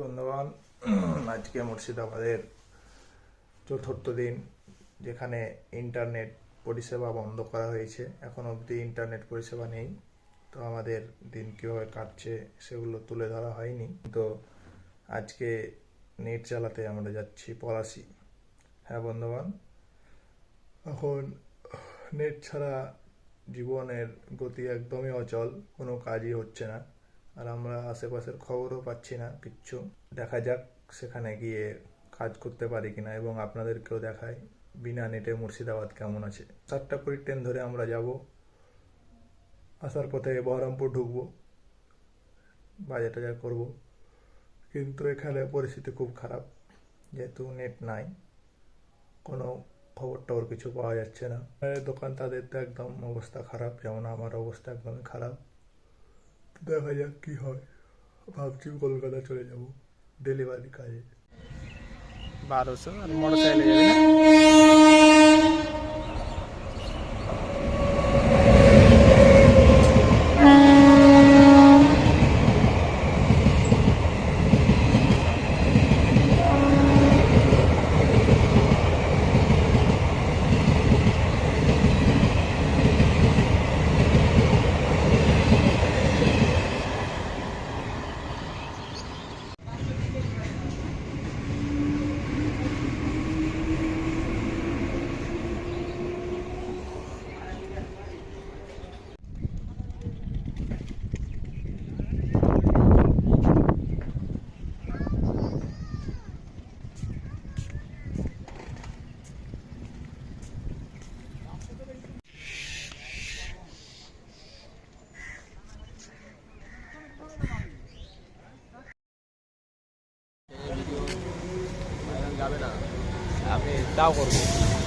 বন্ধুগণ আজকে মুর্শিদাবাদের চতুর্থ দিন, যেখানে ইন্টারনেট পরিষেবা বন্ধ করা হয়েছে। এখন অবধি ইন্টারনেট পরিষেবা নেই। তো আমাদের দিন কীভাবে কাটছে সেগুলো তুলে ধরা হয়নি। তো আজকে নেট চালাতে আমরা যাচ্ছি পলাশি। হ্যাঁ বন্ধুগণ, এখন নেট ছাড়া জীবনের গতি একদমই অচল, কোনো কাজই হচ্ছে না। আর আমরা আশেপাশের খবরও পাচ্ছি না, কিচ্ছু। দেখা যাক সেখানে গিয়ে কাজ করতে পারি কিনা এবং আপনাদেরকেও দেখাই। বিনা নেটে মুর্শিদাবাদ কেমন আছে। সাতটা কুড়ি ট্রেন ধরে আমরা যাব। আসার পথে বহরমপুর ঢুকবো। বাজার টাজার করব। কিন্তু এখানে পরিস্থিতি খুব খারাপ। যেহেতু নেট নাই। কোনো খবর টবর কিছু পাওয়া যাচ্ছে না। দোকান তাদের তো একদম অবস্থা খারাপ। যেমন আমার অবস্থা একদমই খারাপ। দেখা যাক কি হয় ভাবছি কলকাতা চলে যাব ডেলিভারি কাজে বারোশো আর মোটর সাইকেলে না যাবে না আমি তাও করব